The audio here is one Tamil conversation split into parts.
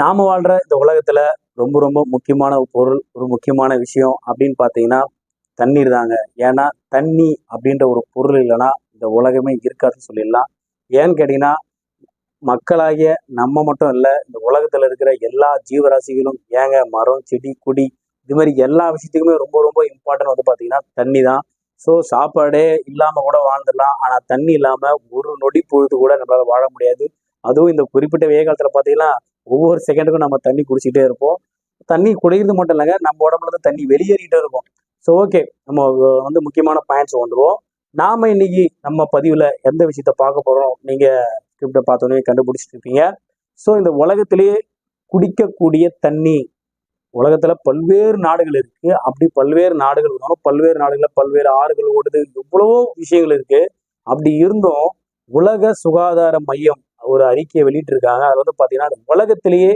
நாம வாழ்ற இந்த உலகத்துல ரொம்ப ரொம்ப முக்கியமான ஒரு பொருள் ஒரு முக்கியமான விஷயம் அப்படின்னு பார்த்தீங்கன்னா தண்ணீர் தாங்க. ஏன்னா தண்ணி அப்படின்ற ஒரு பொருள் இல்லைன்னா இந்த உலகமே இருக்காதுன்னு சொல்லிடலாம். ஏன்னு கேட்டீங்கன்னா மக்களாகிய நம்ம மட்டும் இல்லை இந்த உலகத்துல இருக்கிற எல்லா ஜீவராசிகளும் ஏங்க மரம் செடி கொடி இது மாதிரி எல்லா விஷயத்துக்குமே ரொம்ப ரொம்ப இம்பார்ட்டன்ட் வந்து பார்த்தீங்கன்னா தண்ணி தான். ஸோ சாப்பாடே இல்லாமல் கூட வாழ்ந்துடலாம். ஆனால் தண்ணி இல்லாமல் ஒரு நொடி பொழுது கூட நம்மளால வாழ முடியாது. அதுவும் இந்த குறிப்பிட்ட வெயில் காலத்தில் பார்த்தீங்கன்னா ஒவ்வொரு செகண்டுக்கும் நம்ம தண்ணி குடிச்சிட்டே இருப்போம். தண்ணி குடிக்கிறது மட்டும் இல்லைங்க நம்ம உடம்புல இருந்து தண்ணி வெளியேறிட்டே இருக்கும். ஸோ ஓகே நம்ம வந்து முக்கியமான பாயிண்ட்ஸ் வந்துடுவோம் நாம இன்னைக்கு நம்ம பதிவில் எந்த விஷயத்த பார்க்க போகிறோம் நீங்கள் ஸ்கிரிப்டை பார்த்தோன்னே கண்டுபிடிச்சிட்டு இருப்பீங்க. ஸோ இந்த உலகத்திலேயே குடிக்கக்கூடிய தண்ணி உலகத்துல பல்வேறு நாடுகள் இருக்கு. அப்படி பல்வேறு நாடுகள் இருந்தாலும் பல்வேறு நாடுகளில் பல்வேறு ஆறுகள் ஓடுது எவ்வளவோ விஷயங்கள் இருக்கு. அப்படி இருந்தும் உலக சுகாதார மையம் ஒரு அறிக்கையை வெளியிட்டிருக்காங்க. அதில் வந்து பார்த்தீங்கன்னா உலகத்திலேயே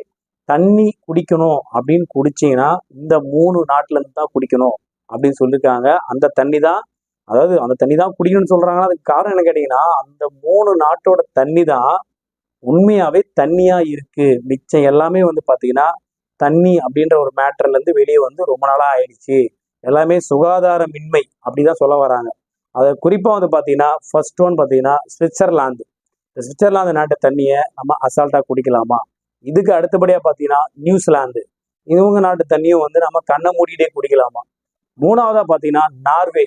தண்ணி குடிக்கணும் அப்படின்னு குடிச்சீங்கன்னா இந்த மூணு நாட்டிலேருந்து தான் குடிக்கணும் அப்படின்னு சொல்லியிருக்காங்க அந்த தண்ணி தான் அதாவது அந்த தண்ணி தான் குடிக்கணும்னு சொல்கிறாங்கன்னா அதுக்கு காரணம் என்ன கேட்டிங்கன்னா அந்த மூணு நாட்டோட தண்ணி தான் உண்மையாகவே தண்ணியாக இருக்குது மிச்சம் எல்லாமே வந்து பார்த்தீங்கன்னா தண்ணி அப்படின்ற ஒரு மேட்டர்லேருந்து வெளியே வந்து ரொம்ப நாளாக ஆயிடுச்சு. எல்லாமே சுகாதாரமின்மை அப்படிதான் சொல்ல வராங்க. அதை குறிப்பாக வந்து பார்த்தீங்கன்னா ஃபர்ஸ்ட் ஒன் பார்த்தீங்கன்னா சுவிட்சர்லாந்து இந்த சுவிட்சர்லாந்து நாட்டு தண்ணியை நம்ம அசால்ட்டாக குடிக்கலாமா? இதுக்கு அடுத்தபடியாக பார்த்தீங்கன்னா நியூசிலாந்து. இவங்க நாட்டு தண்ணியும் வந்து நம்ம கண்ணை மூடிட்டே குடிக்கலாமா? மூணாவதாக பார்த்தீங்கன்னா நார்வே.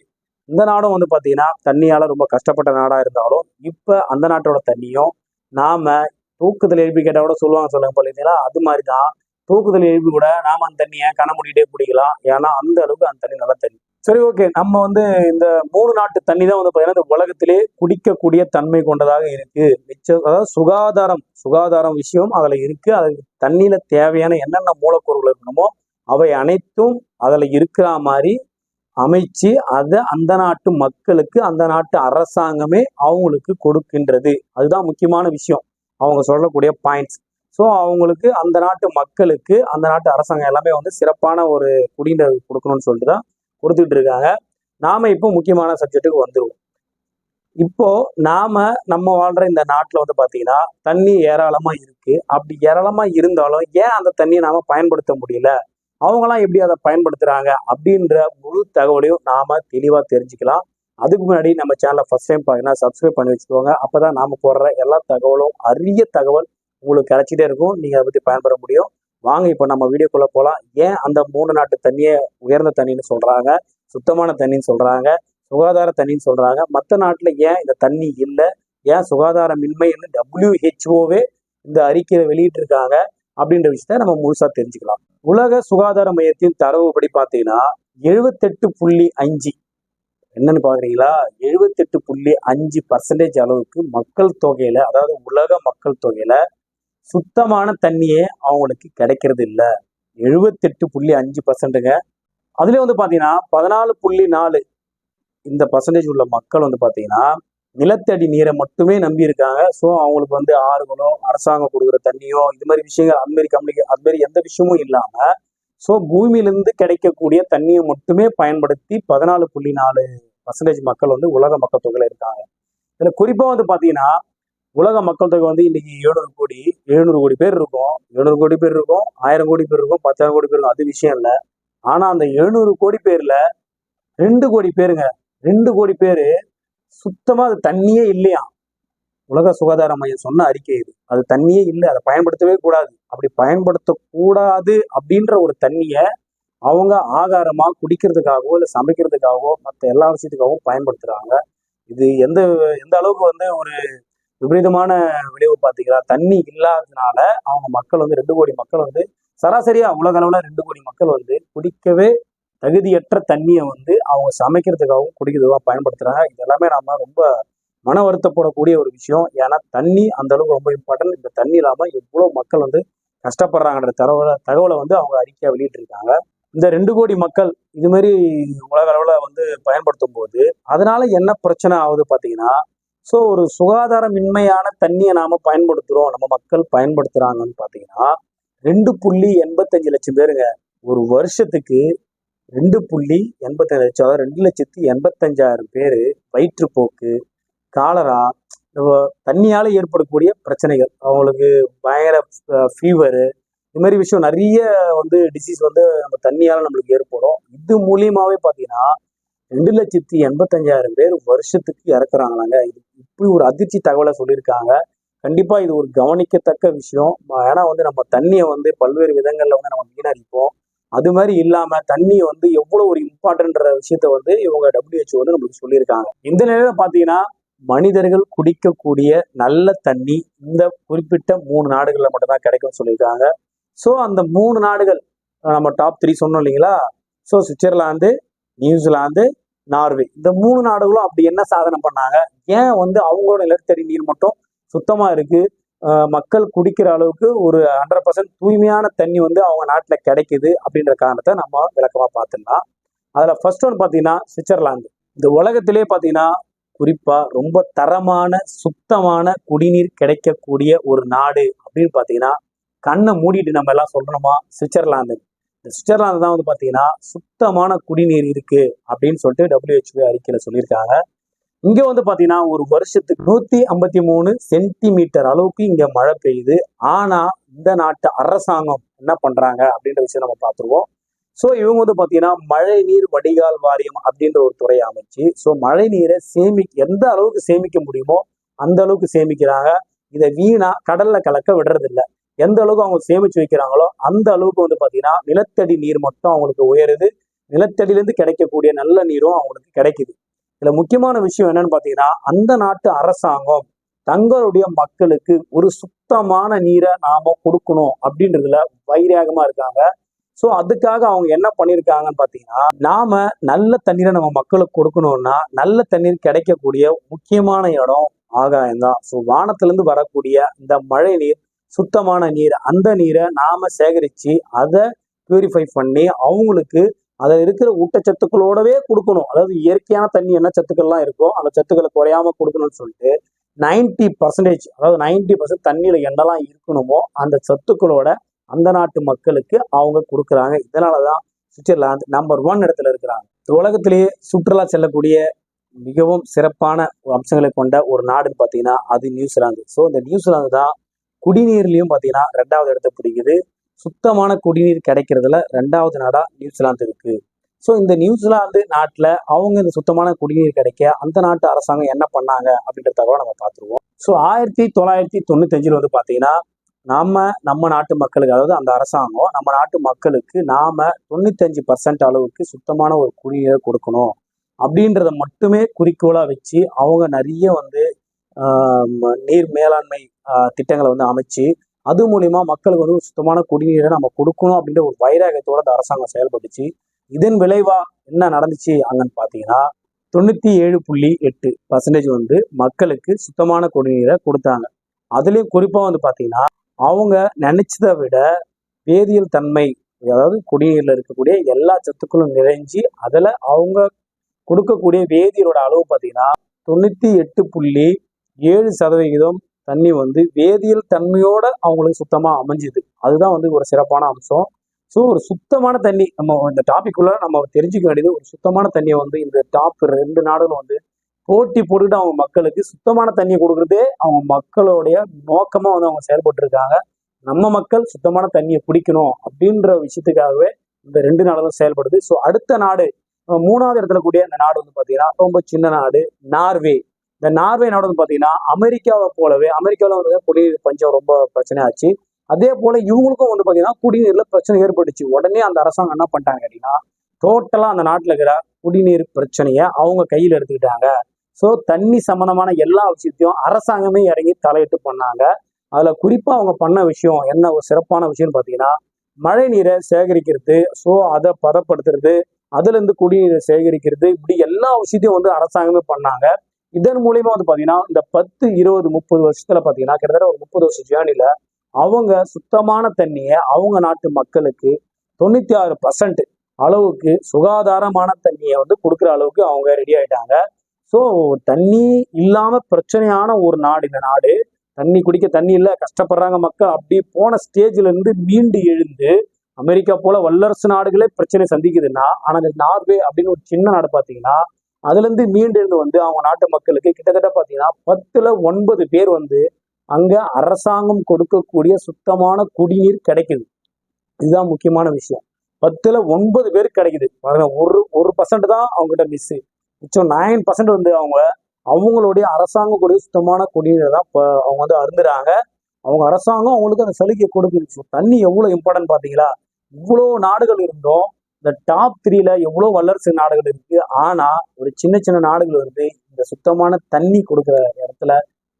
இந்த நாடும் வந்து பார்த்தீங்கன்னா தண்ணியால் ரொம்ப கஷ்டப்பட்ட நாடாக இருந்தாலும் இப்போ அந்த நாட்டோட தண்ணியும் நாம் தூக்கத்தில் எழுப்பி கேட்டால் கூட சொல்லுவாங்க சொல்லுங்க பார்த்தீங்களா அது மாதிரி தான் தூக்குதல் எழுப்பி கூட நாம் அந்த தண்ணியை கண்ண மூடிட்டே குடிக்கலாம். ஏன்னா அந்த அளவுக்கு அந்த தண்ணி நல்ல தண்ணி. சரி ஓகே நம்ம வந்து இந்த மூணு நாட்டு தண்ணி தான் வந்து பார்த்தீங்கன்னா இந்த உலகத்திலே குடிக்கக்கூடிய தன்மை கொண்டதாக இருக்கு. மிச்சம் அதாவது சுகாதாரம் சுகாதாரம் விஷயம் அதுல இருக்கு. அதுக்கு தண்ணியில தேவையான என்னென்ன மூலக்கூறுகள் இருக்கணுமோ அவை அனைத்தும் அதுல இருக்கிற மாதிரி அமைச்சு அதை அந்த நாட்டு மக்களுக்கு அந்த நாட்டு அரசாங்கமே அவங்களுக்கு கொடுக்கின்றது. அதுதான் முக்கியமான விஷயம். அவங்க சொல்லக்கூடிய பாயிண்ட்ஸ் ஸோ அவங்களுக்கு அந்த நாட்டு மக்களுக்கு அந்த நாட்டு அரசாங்கம் எல்லாமே வந்து சிறப்பான ஒரு குடிநீர் கொடுக்கணும்னு சொல்லிட்டு தான் கொடுத்துட்டு இருக்காங்க நாம இப்போ முக்கியமான சப்ஜெக்ட்டுக்கு வந்துருவோம். இப்போ நாம நம்ம வாழ்ற இந்த நாட்டில் வந்து பார்த்தீங்கன்னா தண்ணி ஏராளமா இருக்கு. அப்படி ஏராளமா இருந்தாலும் ஏன் அந்த தண்ணியை நாம பயன்படுத்த முடியல? அவங்களாம் எப்படி அதை பயன்படுத்துறாங்க? அப்படின்ற முழு தகவலையும் நாம தெளிவா தெரிஞ்சுக்கலாம். அதுக்கு முன்னாடி நம்ம சேனலை ஃபர்ஸ்ட் டைம் பார்த்தீங்கன்னா சப்ஸ்கிரைப் பண்ணி வச்சுக்கோங்க. அப்பதான் நாம போடுற எல்லா தகவலும் அரிய தகவல் உங்களுக்கு கிடைச்சிட்டே இருக்கும். நீங்க அதை பத்தி பயன்பெற முடியும். வாங்க இப்போ நம்ம வீடியோக்குள்ளே போகலாம் ஏன் அந்த மூணு நாட்டு தண்ணியை உயர்ந்த தண்ணின்னு சொல்கிறாங்க சுத்தமான தண்ணின்னு சொல்கிறாங்க சுகாதார தண்ணின்னு சொல்கிறாங்க மற்ற நாட்டில் ஏன் இந்த தண்ணி இல்லை? ஏன் சுகாதாரமின்மைன்னு டபிள்யூஹெச்ஓவே இந்த அறிக்கையை வெளியிட்டிருக்காங்க. அப்படின்ற விஷயத்த நம்ம முழுசாக தெரிஞ்சுக்கலாம். உலக சுகாதார மையத்தின் தரவுப்படி பார்த்தீங்கன்னா எழுபத்தெட்டு புள்ளி அஞ்சு. என்னன்னு பாக்குறீங்களா? எழுபத்தெட்டு புள்ளி அஞ்சு பர்சன்டேஜ் அளவுக்கு மக்கள் தொகையில அதாவது உலக மக்கள் தொகையில சுத்தமான தண்ணியே அவங்களுக்கு கிடைக்கிறது இல்லை எழுபத்தெட்டு புள்ளி அஞ்சு பர்சன்ட்டுங்க அதுலேயும் வந்து பார்த்தீங்கன்னா பதினாலு புள்ளி நாலு இந்த பர்சன்டேஜ் உள்ள மக்கள் வந்து பார்த்தீங்கன்னா நிலத்தடி நீரை மட்டுமே நம்பி இருக்காங்க ஸோ அவங்களுக்கு வந்து ஆறுகளோ அரசாங்கம் கொடுக்குற தண்ணியோ இது மாதிரி விஷயங்கள் அது மாதிரி கம்யூனிகே அது மாதிரி எந்த விஷயமும் இல்லாமல் ஸோ பூமியிலிருந்து கிடைக்கக்கூடிய தண்ணியை மட்டுமே பயன்படுத்தி பதினாலு புள்ளி நாலு பர்சன்டேஜ் மக்கள் வந்து உலக மக்கள் தொகையில் இருக்காங்க. இதில் குறிப்பாக வந்து பார்த்தீங்கன்னா உலக மக்கள் தொகை வந்து இன்னைக்கு எழுநூறு கோடி எழுநூறு கோடி பேர் இருக்கும். எழுநூறு கோடி பேர் இருக்கும் ஆயிரம் கோடி பேர் இருக்கும் பத்தாயிரம் கோடி பேர் இருக்கும். அது விஷயம் இல்லை. ஆனா அந்த எழுநூறு கோடி பேர்ல ரெண்டு கோடி பேருங்க. ரெண்டு கோடி பேரு சுத்தமா அது தண்ணியே இல்லையா? உலக சுகாதார மையம் சொன்ன அறிக்கை இது. அது தண்ணியே இல்லை. அதை பயன்படுத்தவே கூடாது. அப்படி பயன்படுத்தக்கூடாது அப்படின்ற ஒரு தண்ணியை அவங்க ஆகாரமா குடிக்கிறதுக்காகவோ இல்லை சமைக்கிறதுக்காகவோ மற்ற எல்லா விஷயத்துக்காகவும் பயன்படுத்துறாங்க. இது எந்த எந்த அளவுக்கு வந்து ஒரு விபரீதமான விளைவு பார்த்தீங்கன்னா தண்ணி இல்லாததுனால அவங்க மக்கள் வந்து ரெண்டு கோடி மக்கள் வந்து சராசரியா உலக அளவில் ரெண்டு கோடி மக்கள் வந்து குடிக்கவே தகுதியற்ற தண்ணியை வந்து அவங்க சமைக்கிறதுக்காகவும் குடிக்கிறதுக்காக பயன்படுத்துறாங்க. இது எல்லாமே நாம ரொம்ப மன வருத்தப்படக்கூடிய ஒரு விஷயம். ஏன்னா தண்ணி அந்த அளவுக்கு ரொம்ப இம்பார்ட்டன்ட் இந்த தண்ணி இல்லாமல் எவ்வளோ மக்கள் வந்து கஷ்டப்படுறாங்கன்ற தகவலை தகவலை வந்து அவங்க அறிக்கையாக வெளியிட்டிருக்காங்க. இந்த ரெண்டு கோடி மக்கள் இது மாதிரி உலக அளவில் வந்து பயன்படுத்தும் போது அதனால என்ன பிரச்சனை ஆகுது பார்த்தீங்கன்னா ஸோ ஒரு சுகாதாரமின்மையான தண்ணியை நாம பயன்படுத்துகிறோம் நம்ம மக்கள் பயன்படுத்துகிறாங்கன்னு பார்த்தீங்கன்னா ரெண்டு புள்ளி எண்பத்தஞ்சு லட்சம் பேருங்க. ஒரு வருஷத்துக்கு ரெண்டு புள்ளி எண்பத்தஞ்சு லட்சம் அதாவது ரெண்டு லட்சத்தி எண்பத்தஞ்சாயிரம் பேர் வயிற்றுப்போக்கு காலரா தண்ணியால் ஏற்படக்கூடிய பிரச்சனைகள். அவங்களுக்கு பயங்கர ஃபீவரு இது மாதிரி விஷயம் நிறைய வந்து டிசீஸ் வந்து நம்ம தண்ணியால் நம்மளுக்கு ஏற்படும். இது மூலியமாகவே பார்த்தீங்கன்னா ரெண்டு லட்சத்தி எண்பத்தஞ்சாயிரம் பேர் வருஷத்துக்கு இறக்குறாங்களாங்க. இது இப்படி ஒரு அதிர்ச்சி தகவலை சொல்லியிருக்காங்க. கண்டிப்பா இது ஒரு கவனிக்கத்தக்க விஷயம். ஏன்னா வந்து நம்ம தண்ணியை வந்து பல்வேறு விதங்கள்ல வந்து நம்ம வீணடிப்போம். அது மாதிரி இல்லாம தண்ணி வந்து எவ்வளவு ஒரு இம்பார்ட்டன்ற விஷயத்த வந்து இவங்க WHO வந்து நம்மளுக்கு சொல்லியிருக்காங்க. இந்த நிலையில பாத்தீங்கன்னா மனிதர்கள் குடிக்கக்கூடிய நல்ல தண்ணி இந்த குறிப்பிட்ட மூணு நாடுகள்ல மட்டும்தான் கிடைக்கும்னு சொல்லியிருக்காங்க. ஸோ அந்த மூணு நாடுகள் நம்ம டாப் த்ரீ சொன்னோம் இல்லைங்களா? So Switzerland New Zealand Norway. இந்த மூணு நாடுகளும் அப்படி என்ன சாதனை பண்ணாங்க? ஏன் வந்து அவங்களோட நிலத்தடி நீர் மட்டும் சுத்தமா இருக்கு? மக்கள் குடிக்கிற அளவுக்கு ஒரு ஹண்ட்ரட் பர்சன்ட் தூய்மையான தண்ணி வந்து அவங்க நாட்டில் கிடைக்குது அப்படின்ற காரணத்தை நம்ம விளக்கமா பார்த்துடலாம். அதில் ஃபர்ஸ்ட் ஒன் பார்த்தீங்கன்னா சுவிட்சர்லாந்து. இந்த உலகத்திலே பார்த்தீங்கன்னா குறிப்பாக ரொம்ப தரமான சுத்தமான குடிநீர் கிடைக்கக்கூடிய ஒரு நாடு அப்படின்னு பார்த்தீங்கன்னா கண்ணை மூடிட்டு நம்ம எல்லாம் சொல்லணுமா? சுவிட்சர்லாந்து. இந்த தான் வந்து பார்த்தீங்கன்னா சுத்தமான குடிநீர் இருக்கு அப்படின்னு சொல்லிட்டு டபிள்யூஹெச்ஓ அறிக்கையில் சொல்லியிருக்காங்க. இங்க வந்து பாத்தீங்கன்னா ஒரு வருஷத்துக்கு நூத்தி ஐம்பத்தி மூணு சென்டிமீட்டர் அளவுக்கு இங்க மழை பெய்யுது. ஆனா இந்த நாட்டு அரசாங்கம் என்ன பண்றாங்க அப்படின்ற விஷயம் நம்ம பார்த்துருவோம். ஸோ இவங்க வந்து பாத்தீங்கன்னா மழை நீர் வடிகால் வாரியம் அப்படின்ற ஒரு துறையை அமைச்சு ஸோ மழை நீரை சேமி எந்த அளவுக்கு சேமிக்க முடியுமோ அந்த அளவுக்கு சேமிக்கிறாங்க. இதை வீணா கடல்ல கலக்க விடுறதில்ல. எந்த அளவுக்கு அவங்க சேமிச்சு வைக்கிறாங்களோ அந்த அளவுக்கு வந்து பார்த்தீங்கன்னா நிலத்தடி நீர் மட்டும் அவங்களுக்கு உயருது. நிலத்தடியிலேருந்து கிடைக்கக்கூடிய நல்ல நீரும் அவங்களுக்கு கிடைக்குது. இதில் முக்கியமான விஷயம் என்னன்னு பார்த்தீங்கன்னா அந்த நாட்டு அரசாங்கம் தங்களுடைய மக்களுக்கு ஒரு சுத்தமான நீரை நாம கொடுக்கணும் அப்படின்றதுல வைராகமா இருக்காங்க. ஸோ அதுக்காக அவங்க என்ன பண்ணியிருக்காங்கன்னு பார்த்தீங்கன்னா நாம நல்ல தண்ணீரை நம்ம மக்களுக்கு கொடுக்கணும்னா நல்ல தண்ணீர் கிடைக்கக்கூடிய முக்கியமான இடம் ஆகாயம் தான் ஸோ வானத்திலேருந்து வரக்கூடிய இந்த மழை நீர் சுத்தமான நீர் அந்த நீரை நாம சேகரிச்சு அதை பியூரிஃபை பண்ணி அவங்களுக்கு அதில் இருக்கிற ஊட்டச்சத்துக்களோடவே கொடுக்கணும். அதாவது இயற்கையான தண்ணி என்ன சத்துக்கள்லாம் இருக்கோ அந்த சத்துக்களை குறையாம கொடுக்கணும்னு சொல்லிட்டு நைன்டி பர்சன்டேஜ் அதாவது நைன்டி பர்சன்ட் தண்ணியில என்னெல்லாம் இருக்கணுமோ அந்த சத்துக்களோட அந்த நாட்டு மக்களுக்கு அவங்க கொடுக்குறாங்க. இதனாலதான் சுவிட்சர்லாந்து நம்பர் ஒன் இடத்துல இருக்கிறாங்க. இந்த உலகத்திலேயே சுற்றுலா செல்லக்கூடிய மிகவும் சிறப்பான ஒரு அம்சங்களை கொண்ட ஒரு நாடுன்னு பார்த்தீங்கன்னா அது நியூசிலாந்து. ஸோ இந்த நியூசிலாந்து தான் குடிநீர்லையும் பார்த்தீங்கன்னா ரெண்டாவது இடத்தை பிடிக்குது. சுத்தமான குடிநீர் கிடைக்கிறதுல ரெண்டாவது நாடாக நியூசிலாந்து இருக்கு. ஸோ இந்த நியூசிலாந்து நாட்டில் அவங்க இந்த சுத்தமான குடிநீர் கிடைக்க அந்த நாட்டு அரசாங்கம் என்ன பண்ணாங்க அப்படின்ற தகவலை நம்ம பார்த்துருவோம். ஸோ ஆயிரத்தி தொள்ளாயிரத்தி தொண்ணூத்தஞ்சில் வந்து பார்த்தீங்கன்னா நம்ம நம்ம நாட்டு மக்களுக்கு அதாவது அந்த அரசாங்கம் நம்ம நாட்டு மக்களுக்கு நாம தொண்ணூத்தஞ்சு பர்சன்ட் அளவுக்கு சுத்தமான ஒரு குடிநீரை கொடுக்கணும். அப்படின்றத மட்டுமே குறிக்கோளாக வச்சு அவங்க நிறைய வந்து நீர் மேலாண்மை திட்டங்களை வந்து அமைச்சு அது மூலியமா மக்களுக்கு வந்து சுத்தமான குடிநீரை நம்ம கொடுக்கணும் அப்படின்ற ஒரு வைராகத்தோட அந்த அரசாங்கம் செயல்பட்டுச்சு. இதன் விளைவா என்ன நடந்துச்சு அங்கன்னு பார்த்தீங்கன்னா தொண்ணூத்தி ஏழு புள்ளி எட்டு பர்சன்டேஜ் வந்து மக்களுக்கு சுத்தமான குடிநீரை கொடுத்தாங்க. அதுலேயும் குறிப்பாக வந்து பார்த்தீங்கன்னா அவங்க நினைச்சதை விட வேதியியல் தன்மை அதாவது குடிநீரில் இருக்கக்கூடிய எல்லா சத்துக்களும் நிறைஞ்சு அதில் அவங்க கொடுக்கக்கூடிய வேதியரோட அளவு பார்த்தீங்கன்னா தொண்ணூற்றி எட்டு புள்ளி ஏழு சதவிகிதம் தண்ணி வந்து வேதியியல் தன்மையோட அவங்களுக்கு சுத்தமாக அமைஞ்சுது. அதுதான் வந்து ஒரு சிறப்பான அம்சம். ஸோ ஒரு சுத்தமான தண்ணி நம்ம இந்த டாபிக்குள்ள நம்ம தெரிஞ்சுக்க வேண்டியது ஒரு சுத்தமான தண்ணியை வந்து இந்த டாப் ரெண்டு நாடுகளும் வந்து போட்டி போட்டுட்டு அவங்க மக்களுக்கு சுத்தமான தண்ணியை கொடுக்குறதே அவங்க மக்களுடைய நோக்கமாக வந்து அவங்க செயல்பட்டு இருக்காங்க நம்ம மக்கள் சுத்தமான தண்ணியை குடிக்கணும் அப்படின்ற விஷயத்துக்காகவே இந்த ரெண்டு நாடுகளும் செயல்படுது. ஸோ அடுத்த நாடு மூணாவது இடத்துல கூடிய இந்த நாடு வந்து பார்த்தீங்கன்னா ரொம்ப சின்ன நாடு நார்வே. இந்த நார்வே நாடு வந்து அமெரிக்காவை போலவே அமெரிக்காவில் வந்து குடிநீர் பஞ்சம் ரொம்ப பிரச்சனையாச்சு. அதே போல இவங்களுக்கும் வந்து பார்த்தீங்கன்னா குடிநீர்ல பிரச்சனை ஏற்பட்டுச்சு. உடனே அந்த அரசாங்கம் என்ன பண்ணிட்டாங்க அப்படின்னா டோட்டலா அந்த நாட்டில் இருக்கிற குடிநீர் பிரச்சனையை அவங்க கையில் எடுத்துக்கிட்டாங்க. ஸோ தண்ணி சம்பந்தமான எல்லா விஷயத்தையும் அரசாங்கமே இறங்கி தலையிட்டு பண்ணாங்க. அதில் குறிப்பாக அவங்க பண்ண விஷயம் என்ன ஒரு சிறப்பான விஷயம்னு பார்த்தீங்கன்னா மழை நீரை சேகரிக்கிறது. ஸோ அதை பதப்படுத்துறது. அதுலேருந்து குடிநீரை சேகரிக்கிறது. இப்படி எல்லா விஷயத்தையும் வந்து அரசாங்கமே பண்ணாங்க. இதன் மூலியமா வந்து பாத்தீங்கன்னா இந்த பத்து இருபது முப்பது வருஷத்துல பாத்தீங்கன்னா கிட்டத்தட்ட ஒரு முப்பது வருஷம் ஜேர்னில அவங்க சுத்தமான தண்ணியை அவங்க நாட்டு மக்களுக்கு தொண்ணூத்தி ஆறு பர்சன்ட் அளவுக்கு சுகாதாரமான தண்ணியை வந்து கொடுக்குற அளவுக்கு அவங்க ரெடி ஆயிட்டாங்க. ஸோ தண்ணி இல்லாம பிரச்சனையான ஒரு நாடு இந்த நாடு தண்ணி குடிக்க தண்ணி இல்லை கஷ்டப்படுறாங்க மக்கள். அப்படி போன ஸ்டேஜ்ல இருந்து மீண்டு எழுந்து அமெரிக்கா போல வல்லரசு நாடுகளே பிரச்சனை சந்திக்குதுன்னா ஆனா இந்த நார்வே அப்படின்னு ஒரு சின்ன நாடு பாத்தீங்கன்னா அதுலேருந்து இருந்து வந்து அவங்க நாட்டு மக்களுக்கு கிட்டத்தட்ட பார்த்தீங்கன்னா பத்துல ஒன்பது பேர் வந்து அங்கே அரசாங்கம் கொடுக்கக்கூடிய சுத்தமான குடிநீர் கிடைக்குது. இதுதான் முக்கியமான விஷயம். பத்துல ஒன்பது பேர் கிடைக்குது. ஒரு ஒரு பர்சன்ட் தான் அவங்ககிட்ட மிஸ்ஸு மிச்சம் நைன் பர்சன்ட் வந்து அவங்க அவங்களுடைய அரசாங்கம் கூடிய சுத்தமான குடிநீரை தான் இப்போ அவங்க வந்து அருந்துறாங்க. அவங்க அரசாங்கம் அவங்களுக்கு அந்த சலுகையை கொடுக்குது. தண்ணி எவ்வளோ இம்பார்ட்டன்ட் பார்த்தீங்களா? இவ்வளோ நாடுகள் இருந்தோம் இந்த டாப் த்ரீல எவ்வளோ வல்லரசு நாடுகள் இருக்கு? ஆனா ஒரு சின்ன சின்ன நாடுகள் வந்து இந்த சுத்தமான தண்ணி கொடுக்குற இடத்துல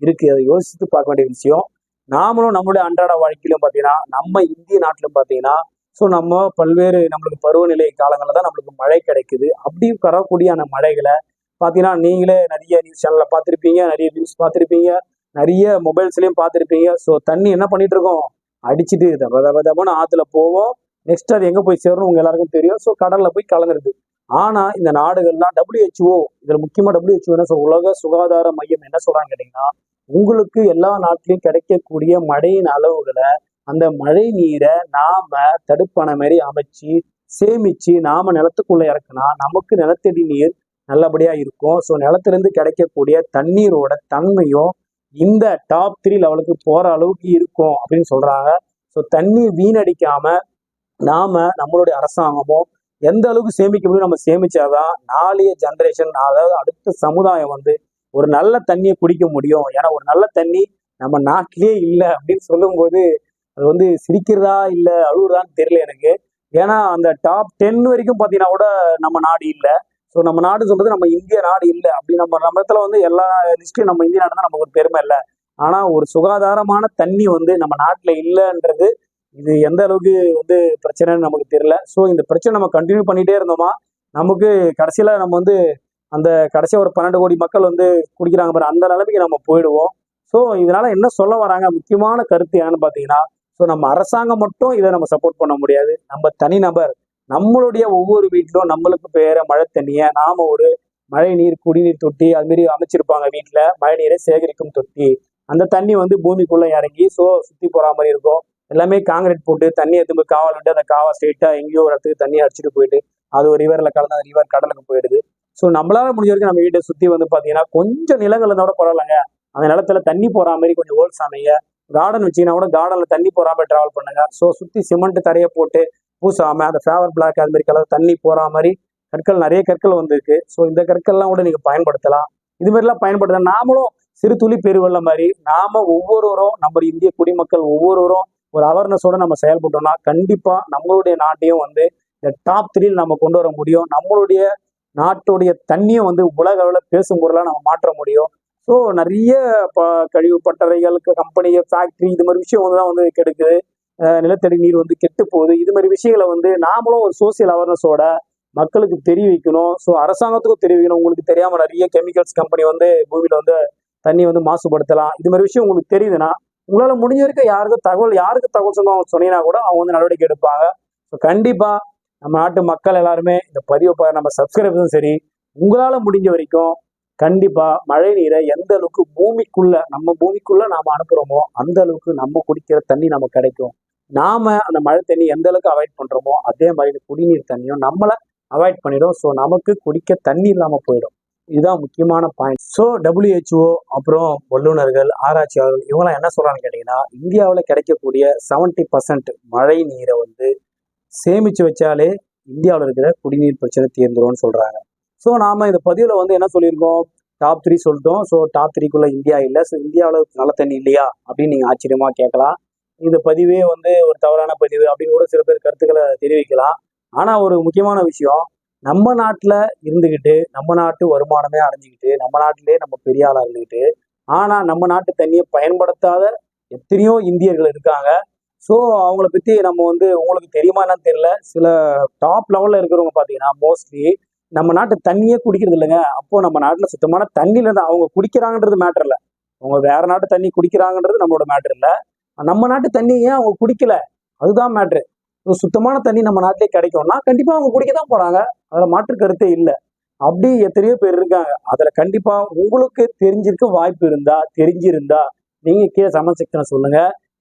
இருக்கு. அதை யோசித்து பார்க்க வேண்டிய விஷயம் நாமளும் நம்மளுடைய அன்றாட வாழ்க்கையிலும் பார்த்தீங்கன்னா நம்ம இந்திய நாட்டிலும் பார்த்தீங்கன்னா ஸோ நம்ம பல்வேறு நம்மளுக்கு பருவநிலை காலங்களில் தான் நம்மளுக்கு மழை கிடைக்குது. அப்படி வரக்கூடிய அந்த மழைகளை பார்த்தீங்கன்னா நீங்களே நிறைய நியூஸ் சேனலில் பார்த்துருப்பீங்க நிறைய நியூஸ் பார்த்துருப்பீங்க நிறைய மொபைல்ஸ்லையும் பார்த்துருப்பீங்க. ஸோ தண்ணி என்ன பண்ணிட்டு இருக்கோம்? அடிச்சுட்டு தப தப தபன்னு ஆற்றுல போவோம். நெக்ஸ்ட் அது எங்கே போய் சேரணும் உங்க எல்லாருக்கும் தெரியும். ஸோ கடலில் போய் கலந்துருது ஆனால் இந்த நாடுகள்லாம் டபிள்யூஹெச்ஓ இதில் முக்கியமாக டபிள்யூஹெச்ஓ என்ன சொல் உலக சுகாதார மையம் என்ன சொல்கிறாங்க கேட்டிங்கன்னா உங்களுக்கு எல்லா நாட்டிலையும் கிடைக்கக்கூடிய மழையின் அளவுகளை அந்த மழை நீரை நாம தடுப்பான மாதிரி அமைச்சு சேமிச்சு நாம நிலத்துக்குள்ள இறக்குனா நமக்கு நிலத்தடி நீர் நல்லபடியா இருக்கும். ஸோ நிலத்திலிருந்து கிடைக்கக்கூடிய தண்ணீரோட தன்மையும் இந்த டாப் த்ரீ லெவலுக்கு போற அளவுக்கு இருக்கும் அப்படின்னு சொல்றாங்க. ஸோ தண்ணீர் வீணடிக்காம நாம நம்மளுடைய அரசாங்கமும் எந்த அளவுக்கு சேமிக்க முடியும் நம்ம சேமிச்சாதான் நாளைய ஜென்ரேஷன் அதாவது அடுத்த சமுதாயம் வந்து ஒரு நல்ல தண்ணியை குடிக்க முடியும். ஏன்னா ஒரு நல்ல தண்ணி நம்ம நாட்டிலேயே இல்லை அப்படின்னு சொல்லும்போது அது வந்து சிரிக்கிறதா இல்லை அழுகுறதான்னு தெரியல எனக்கு. ஏன்னா அந்த டாப் டென் வரைக்கும் பார்த்தீங்கன்னா கூட நம்ம நாடு இல்லை. ஸோ நம்ம நாடு சொல்றது நம்ம இந்திய நாடு இல்லை அப்படி நம்ம நம்ம இடத்துல வந்து எல்லா லிஸ்ட்லையும் நம்ம இந்திய நாடு தான் நமக்கு ஒரு பெருமை இல்லை. ஆனால் ஒரு சுகாதாரமான தண்ணி வந்து நம்ம நாட்டில் இல்லைன்றது இது எந்த அளவுக்கு வந்து பிரச்சனைன்னு நமக்கு தெரியல. ஸோ இந்த பிரச்சனை நம்ம கண்டினியூ பண்ணிகிட்டே இருந்தோமா நமக்கு கடைசியில் நம்ம வந்து அந்த கடைசியாக ஒரு பன்னெண்டு கோடி மக்கள் வந்து குடிக்கிறாங்க பாரு அந்த நிலைமைக்கு நம்ம போயிடுவோம். ஸோ இதனால் என்ன சொல்ல வராங்க? முக்கியமான கருத்து என்னன்னு பார்த்தீங்கன்னா ஸோ நம்ம அரசாங்கம் மட்டும் இதை நம்ம சப்போர்ட் பண்ண முடியாது. நம்ம தனிநபர் நம்மளுடைய ஒவ்வொரு வீட்டிலும் நம்மளுக்கு பேர மழை தண்ணியை நாம் ஒரு மழை நீர் குடிநீர் தொட்டி அதுமாரி அமைச்சிருப்பாங்க வீட்டில் மழை நீரை சேகரிக்கும் தொட்டி. அந்த தண்ணி வந்து பூமிக்குள்ளே இறங்கி ஸோ சுற்றி போகிற மாதிரி இருக்கும். எல்லாமே காங்கிரீட் போட்டு தண்ணி எடுத்து காவல் விட்டு அந்த காவா ஸ்ட்ரெயிட்டா எங்கேயோ ஒரு இடத்துக்கு தண்ணி அடிச்சுட்டு போயிட்டு அது ஒரு ரிவர்ல கலந்து அந்த ரிவர் கடலுக்கு போயிடுது. ஸோ நம்மளால முடிஞ்ச வரைக்கும் நம்ம வீட்டை சுத்தி வந்து பாத்தீங்கன்னா கொஞ்சம் நிலங்கள் இருந்தால் கூட பரவாயில்லங்க. அந்த நிலத்துல தண்ணி போற மாதிரி கொஞ்சம் ஓல்ஸ் அமைங்க கார்டன் வச்சீங்கன்னா கூட கார்டன்ல தண்ணி போற மாதிரி டிராவல் பண்ணுங்க. ஸோ சுத்தி சிமெண்ட் தரையை போட்டு பூசாம அந்த ஃபேவர் பிளாக் அது மாதிரி கலர் தண்ணி போற மாதிரி கற்கள் நிறைய கற்கள் வந்திருக்கு. ஸோ இந்த கற்கள்லாம் கூட நீங்க பயன்படுத்தலாம். இது மாதிரிலாம் பயன்படுத்த நாமளும் சிறு துளி பெருவெள்ள மாதிரி நாம ஒவ்வொருவரும் நம்ம இந்திய குடிமக்கள் ஒவ்வொருவரும் ஒரு அவேர்னஸோட நம்ம செயல்பட்டோம்னா கண்டிப்பா நம்மளுடைய நாட்டையும் வந்து இந்த டாப் த்ரீல நம்ம கொண்டு வர முடியும். நம்மளுடைய நாட்டுடைய தண்ணியை வந்து உலக அளவில் பேசும் பொருளாக நம்ம மாற்ற முடியும். ஸோ நிறைய ப கழிவு பட்டறைகளுக்கு கம்பெனி ஃபேக்ட்ரி இது மாதிரி விஷயம் வந்து தான் வந்து கெடுக்குது. நிலத்தடி நீர் வந்து கெட்டு போகுது. இது மாதிரி விஷயங்களை வந்து நாமளும் ஒரு சோசியல் அவேர்னஸோட மக்களுக்கு தெரிய வைக்கணும் ஸோ அரசாங்கத்துக்கும் தெரிய வைக்கணும் உங்களுக்கு தெரியாமல் நிறைய கெமிக்கல்ஸ் கம்பெனி வந்து பூமியில் வந்து தண்ணி வந்து மாசுபடுத்தலாம். இது மாதிரி விஷயம் உங்களுக்கு தெரியுதுன்னா உங்களால் முடிஞ்ச வரைக்கும் யாருக்கும் தகவல் யாருக்கு தகவல் சொன்னா அவங்க சொன்னீங்கன்னா கூட அவங்க வந்து நடவடிக்கை எடுப்பாங்க. ஸோ கண்டிப்பாக நம்ம நாட்டு மக்கள் எல்லாருமே இந்த பதிவை நம்ம சப்ஸ்கிரைபர்ஸும் சரி உங்களால் முடிஞ்ச வரைக்கும் கண்டிப்பாக மழை நீரை எந்த அளவுக்கு பூமிக்குள்ள நம்ம பூமிக்குள்ள நாம் அனுப்புகிறோமோ அந்த அளவுக்கு நம்ம குடிக்கிற தண்ணி நமக்கு கிடைக்கும். நாம அந்த மழை தண்ணி எந்த அளவுக்கு அவாய்ட் பண்ணுறோமோ அதே மாதிரி குடிநீர் தண்ணியும் நம்மளை அவாய்ட் பண்ணிடும். ஸோ நமக்கு குடிக்க தண்ணி இல்லாமல் போயிடும். இதுதான் முக்கியமான பாயிண்ட் ஸோ டபிள்யூஹெச்ஓ அப்புறம் வல்லுநர்கள் ஆராய்ச்சியாளர்கள் இவங்களாம் என்ன சொல்கிறான்னு கேட்டிங்கன்னா இந்தியாவில் கிடைக்கக்கூடிய 70% பர்சன்ட் மழை நீரை வந்து சேமித்து வச்சாலே இந்தியாவில் இருக்கிற குடிநீர் பிரச்சனை தீர்ந்துரும்னு சொல்கிறாங்க ஸோ நாம் இந்த பதிவில் வந்து என்ன சொல்லியிருக்கோம்? டாப் த்ரீ சொல்லிட்டோம். ஸோ டாப் த்ரீக்குள்ளே இந்தியா இல்லை. ஸோ இந்தியாவில் நல்ல தண்ணி இல்லையா? அப்படின்னு நீங்கள் ஆச்சரியமாக கேட்கலாம். இந்த பதிவே வந்து ஒரு தவறான பதிவு அப்படின்னு கூட சில பேர் கருத்துக்களை தெரிவிக்கலாம். ஆனால் ஒரு முக்கியமான விஷயம் நம்ம நாட்டில் இருந்துக்கிட்டு நம்ம நாட்டு வருமானமே அடைஞ்சிக்கிட்டு நம்ம நாட்டிலே நம்ம பெரிய ஆளாக இருந்துக்கிட்டு ஆனால் நம்ம நாட்டு தண்ணியை பயன்படுத்தாத எத்தனையோ இந்தியர்கள் இருக்காங்க. ஸோ அவங்கள பற்றி நம்ம வந்து உங்களுக்கு தெரியுமா என்னன்னு தெரியல. சில டாப் லெவலில் இருக்கிறவங்க பார்த்தீங்கன்னா மோஸ்ட்லி நம்ம நாட்டு தண்ணியே குடிக்கிறது இல்லைங்க. அப்போ நம்ம நாட்டில் சுத்தமான தண்ணியில தான் அவங்க குடிக்கிறாங்கன்றது மேட்டர் இல்லை. அவங்க வேற நாட்டு தண்ணி குடிக்கிறாங்கன்றது நம்மளோட மேட்டர் இல்லை. நம்ம நாட்டு தண்ணி ஏன் அவங்க குடிக்கல? அதுதான் மேட்ரு சுத்தமான தண்ணி நம்ம நாட்டிலே கிடைக்கும்னா கண்டிப்பாக அவங்க குடிக்க தான் போகிறாங்க அதில் மாற்று கருத்தே இல்லை. அப்படி எத்தனையோ பேர் இருக்காங்க. அதுல கண்டிப்பாக உங்களுக்கு தெரிஞ்சிருக்க வாய்ப்பு இருந்தா தெரிஞ்சிருந்தா நீங்கள் கீழே சமசக்தனை சொல்லுங்கள் சொல்லுங்க.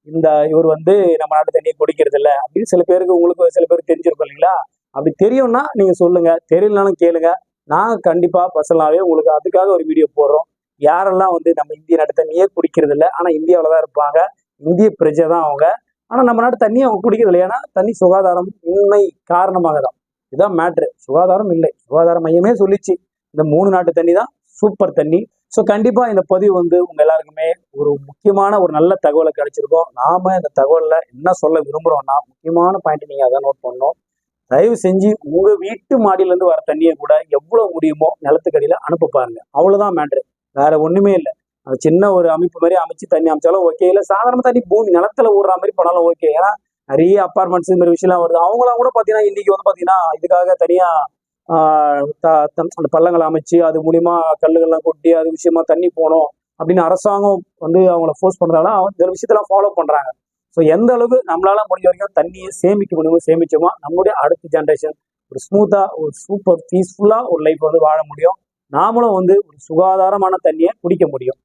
இந்த இவர் வந்து நம்ம நாட்டு தண்ணியை குடிக்கிறது இல்லை அப்படின்னு சில பேருக்கு உங்களுக்கு சில பேருக்கு தெரிஞ்சிருக்கும் இல்லைங்களா? அப்படி தெரியும்னா நீங்கள் சொல்லுங்கள் தெரியலனாலும் கேளுங்க. நாங்கள் கண்டிப்பாக பர்சனலாவே உங்களுக்கு அதுக்காக ஒரு வீடியோ போடுறோம். யாரெல்லாம் வந்து நம்ம இந்திய நாட்டு தண்ணியே குடிக்கிறது இல்லை ஆனால் இந்தியாவில் தான் இருப்பாங்க. இந்திய பிரஜை தான் அவங்க. ஆனால் நம்ம நாட்டு தண்ணியை அவங்க குடிக்கிறது இல்லை. தண்ணி சுகாதாரம் இன்மை காரணமாக தான் இதுதான் மேட்ரு சுகாதாரம் இல்லை. சுகாதார மையமே சொல்லிச்சு. இந்த மூணு நாட்டு தண்ணி தான் சூப்பர் தண்ணி. ஸோ கண்டிப்பாக இந்த பதிவு வந்து உங்கள் எல்லாருக்குமே ஒரு முக்கியமான ஒரு நல்ல தகவலை கிடைச்சிருக்கோம். நாம இந்த தகவலில் என்ன சொல்ல விரும்புகிறோம்னா முக்கியமான பாயிண்ட் நீங்கள் அதான் நோட் பண்ணோம் தயவு செஞ்சு உங்கள் வீட்டு மாடியிலேருந்து வர தண்ணியை கூட எவ்வளோ முடியுமோ நிலத்துக்கடியில் அனுப்ப பாருங்க. அவ்வளோதான் மேட்ரு வேற ஒன்றுமே இல்லை. அது சின்ன ஒரு அமைப்பு மாதிரி அமைச்சு தண்ணி அமைச்சாலும் ஓகே இல்லை சாதாரண தண்ணி பூமி நிலத்துல ஊடுற மாதிரி போனாலும் ஓகே ஏன்னா நிறைய அப்பார்ட்மெண்ட்ஸ் இந்த மாதிரி விஷயம்லாம் வருது. அவங்களாம் கூட பார்த்தீங்கன்னா இன்னைக்கு வந்து பார்த்தீங்கன்னா இதுக்காக தனியாக அந்த பள்ளங்களை அமைச்சு அது மூலியமா கல்லுகள்லாம் கொட்டி அது விஷயமா தண்ணி போகணும் அப்படின்னு அரசாங்கம் வந்து அவங்கள ஃபோர்ஸ் பண்ணுறதால இந்த விஷயத்தெல்லாம் ஃபாலோ பண்ணுறாங்க ஸோ எந்த அளவுக்கு நம்மளால முடிஞ்ச வரைக்கும் தண்ணியை சேமிக்க முடியுமோ சேமிச்சோமோ நம்மளுடைய அடுத்த ஜென்ரேஷன் ஒரு ஸ்மூத்தாக ஒரு சூப்பர் பீஸ்ஃபுல்லாக ஒரு லைஃப் வந்து வாழ முடியும். நாமளும் வந்து ஒரு சுகாதாரமான தண்ணியை குடிக்க முடியும்.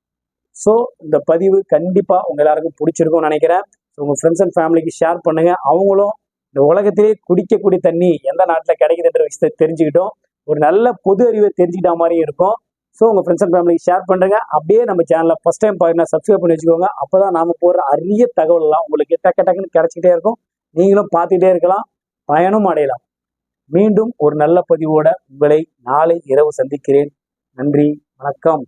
ஸோ இந்த பதிவு கண்டிப்பாக உங்கள் எல்லாருக்கும் பிடிச்சிருக்கும்னு நினைக்கிறேன். உங்கள் ஃப்ரெண்ட்ஸ் அண்ட் ஃபேமிலிக்கு ஷேர் பண்ணுங்க. அவங்களும் இந்த உலகத்திலே குடிக்கக்கூடிய தண்ணி எந்த நாட்டில் கிடைக்குதுன்ற விஷயத்தை தெரிஞ்சுக்கிட்டோம். ஒரு நல்ல பொது அறிவை தெரிஞ்சுக்கிட்ட மாதிரியும் இருக்கும். ஸோ உங்கள் ஃப்ரெண்ட்ஸ் அண்ட் ஃபேமிலிக்கு ஷேர் பண்ணுறேங்க அப்படியே நம்ம சேனலில் ஃபஸ்ட் டைம் பார்த்தீங்கன்னா சப்ஸ்கிரைப் பண்ணி வச்சுக்கோங்க. அப்போ தான் நாம் போடுற அரிய தகவல்லாம் உங்களுக்கு டக்கு டக்குன்னு கிடைச்சிக்கிட்டே இருக்கும். நீங்களும் பார்த்துட்டே இருக்கலாம். பயனும் அடையலாம். மீண்டும் ஒரு நல்ல பதிவோட உங்களை நாளை இரவு சந்திக்கிறேன். நன்றி. வணக்கம்.